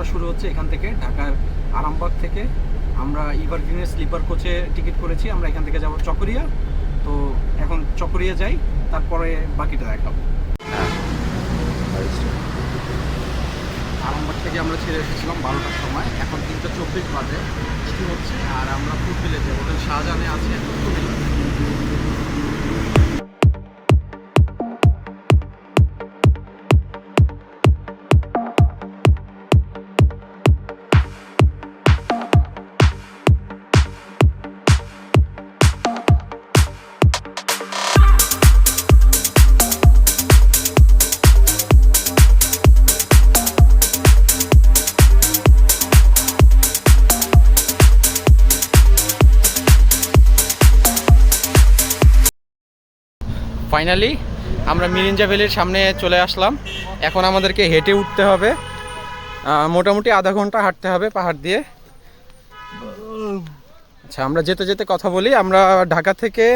যাত্রা শুরু হচ্ছে এখান থেকে, ঢাকার আরামবাগ থেকে। আমরা ইভারগ্রিনের স্লিপার কোচে টিকিট করেছি, আমরা এখান থেকে যাব চকরিয়া। তো এখন চকরিয়া যাই, তারপরে বাকিটা দেখাবো। আরামবাগ থেকে আমরা ছেড়ে এসেছিলাম বারোটার সময়, এখন তিনটা চব্বিশ বাজে। হচ্ছে, আর আমরা ফুড ভিলেজে হোটেল শাহজাহানে আছি এখন ফাইনালি আমরা মিরিঞ্জা ভ্যালির সামনে চলে আসলাম। এখন আমাদেরকে হেঁটে উঠতে হবে। মোটামুটি আধা ঘণ্টা হাঁটতে হবে পাহাড় দিয়ে। আচ্ছা আমরা যেতে যেতে কথা বলি। আমরা ঢাকা থেকে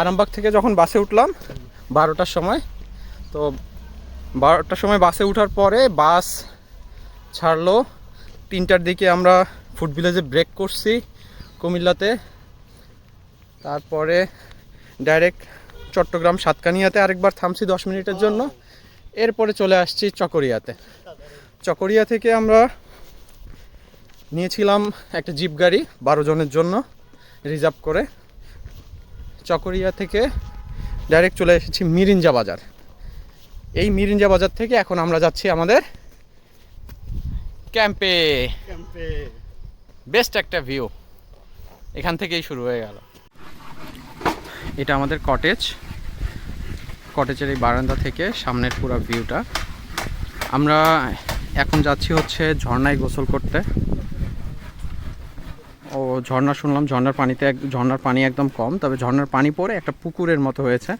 আরামবাগ থেকে যখন বাসে উঠলাম, বারোটার সময়। তো বারোটার সময় বাসে ওঠার পরে বাস ছাড়লো। তিনটার দিকে আমরা ফুড ভিলেজে ব্রেক করছি কুমিল্লাতে। তারপরে ডাইরেক্ট চট্টগ্রাম সাতকানিয়াতে আরেকবার থামছি দশ মিনিটের জন্য। এরপরে চলে আসছি চকরিয়াতে। চকরিয়া থেকে আমরা নিয়েছিলাম একটা জিপ গাড়ি বারো জনের জন্য রিজার্ভ করে। চকরিয়া থেকে ডাইরেক্ট চলে এসেছি মিরিঞ্জা বাজার। এই মিরিঞ্জা বাজার থেকে এখন আমরা যাচ্ছি আমাদের ক্যাম্পে। বেস্ট একটা ভিউ। এখান থেকেই শুরু হয়ে গেল। এটা আমাদের কটেজ কটেজের এই বারান্দা থেকে সামনের পুরো ভিউটা আমরা এখন যাচ্ছি হচ্ছে ঝর্ণায় গোসল করতে। ও, ঝর্ণা শুনলাম ঝর্ণার পানিতে এক ঝর্ণার পানি একদম কম, তবে ঝর্ণার পানি পরে একটা পুকুরের মতো হয়েছে।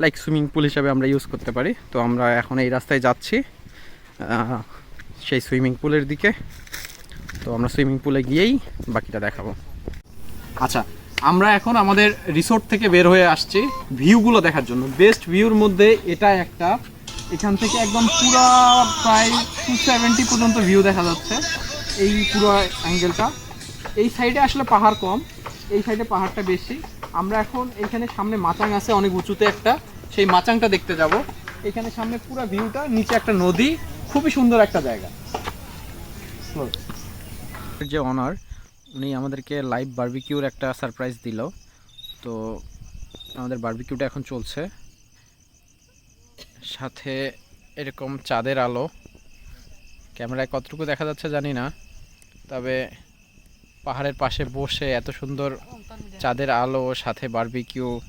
লাইক সুইমিং পুল হিসাবে আমরা ইউজ করতে পারি। তো আমরা এখন এই রাস্তায় যাচ্ছি সেই সুইমিং পুলের দিকে। তো আমরা সুইমিং পুলে গিয়েই বাকিটা দেখাবো। আচ্ছা আমরা এখন আমাদের রিসোর্ট থেকে বের হয়ে আসছি ভিউগুলো দেখার জন্য। বেস্ট ভিউর মধ্যে এটা একটা। এখান থেকে একদম পুরো প্রায় টু সেভেন্টি পর্যন্ত ভিউ দেখা যাচ্ছে। এই পুরো অ্যাঙ্গেলটা এই সাইডে আসলে পাহাড় কম। এই সাইডে পাহাড়টা বেশি। আমরা এখন এইখানে সামনে মাচাং আছে, অনেক উঁচুতে একটা। সেই মাচাংটা দেখতে যাব। এখানে সামনে পুরো ভিউটা নিচে একটা নদী। খুবই সুন্দর একটা জায়গা। যে অনার উনি আমাদেরকে লাইভ বার্বিকিউর একটা সারপ্রাইজ দিল। তো আমাদের বার্বিকিউটা এখন চলছে। সাথে এরকম চাঁদের আলো। ক্যামেরায় কতটুকু দেখা যাচ্ছে জানি না। তবে পাহাড়ের পাশে বসে এত সুন্দর চাঁদের আলো, সাথে বার্বিকিউ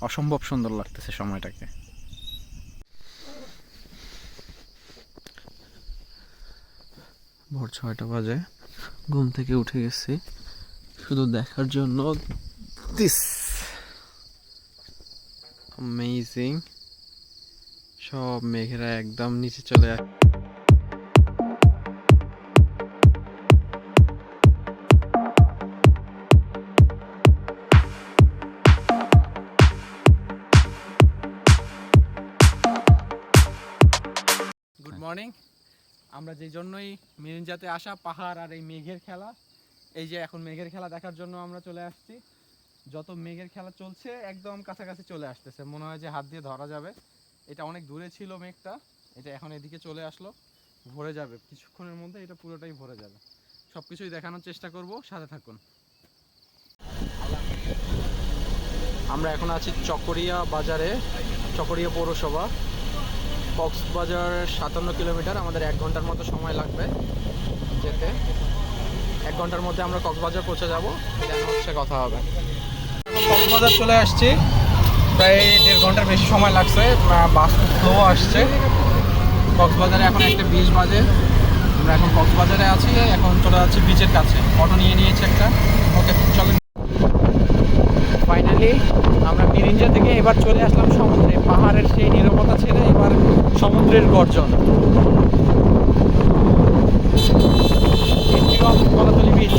অসম্ভব সুন্দর লাগতেছে সময়টাকে। ভোর ছয়টা বাজে। ঘুম থেকে উঠে গেছি। শুধু দেখার জন্য। দিস অ্যামেজিং সব মেঘেরা একদম নিচে চলে আস আমরা যেই জন্যই মিরিঞ্জাতে আসা, পাহাড় আর এই মেঘের খেলা, এই যে এখন মেঘের খেলা দেখার জন্য আমরা চলে আসছি। যত মেঘের খেলা চলছে, একদম কাছাকাছি চলে আসতেছে। মনে হয় যে হাত দিয়ে ধরা যাবে। এটা অনেক দূরে ছিল মেঘটা। এটা এখন এদিকে চলে আসলো। ভরে যাবে। কিছুক্ষণের মধ্যে এটা পুরোটাই ভরে যাবে। সব কিছুই দেখানোর চেষ্টা করব। সাথে থাকুন। আমরা এখন আছি চকরিয়া বাজারে, চকরিয়া পৌরসভা। কক্সবাজার সাতান্ন কিলোমিটার, আমাদের এক ঘণ্টার মতো সময় লাগবে যেতে। এক ঘণ্টার মধ্যে আমরা কক্সবাজার পৌঁছে যাব হচ্ছে কথা হবে। কক্সবাজার চলে আসছি। প্রায় দেড় ঘণ্টার বেশি সময় লাগছে বাস স্লো আসছে। কক্সবাজারে এখন একটা বিশ বাজে। আমরা এখন কক্সবাজারে আছি, এখন চলে যাচ্ছি বিচের কাছে। অটো নিয়ে নিয়েছি একটা। ওকে চলে। ফাইনালি আমরা মিরিঞ্জা থেকে এবার চলে আসলাম সমুদ্রে। পাহাড়ের সেই নীরবতা ছেড়ে এবার সমুদ্রের গর্জন। কলাতলি বিচ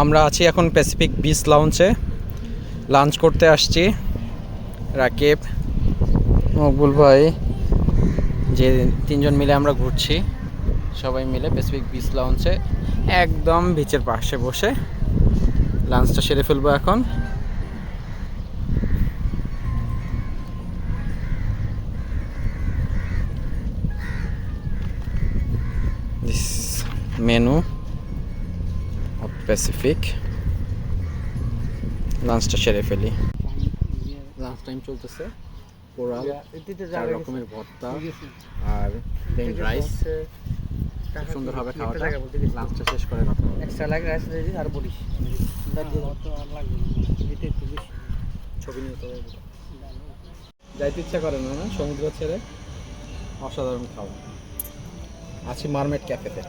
আমরা আছি এখন প্যাসিফিক বিচ লাউঞ্চে লাঞ্চ করতে আসছি। রাকিব, মকবুল ভাই, যে তিনজন মিলে আমরা ঘুরছি, সবাই মিলে প্যাসিফিক বিচ লাউঞ্চে একদম বিচের পাশে বসে। লাঞ্চটা সেরে ফেলব এখন। মেনু প্যাসিফিক লাঞ্চটা সেরে ফেলি। লাঞ্চ টাইম চলতেছে। পোড়াল চার রকমের ভর্তা আর প্লেন রাইস সুন্দরভাবে খাওয়াটা। লাঞ্চটা শেষ করে কথা এক্সট্রা লাগে রাইস দিবি আর বলিস। ছবি নিয়ে তো যাইতে ইচ্ছা করে না না? সমুদ্র ছেড়ে অসাধারণ খাওয়া আছি মারমেট ক্যাফেতে।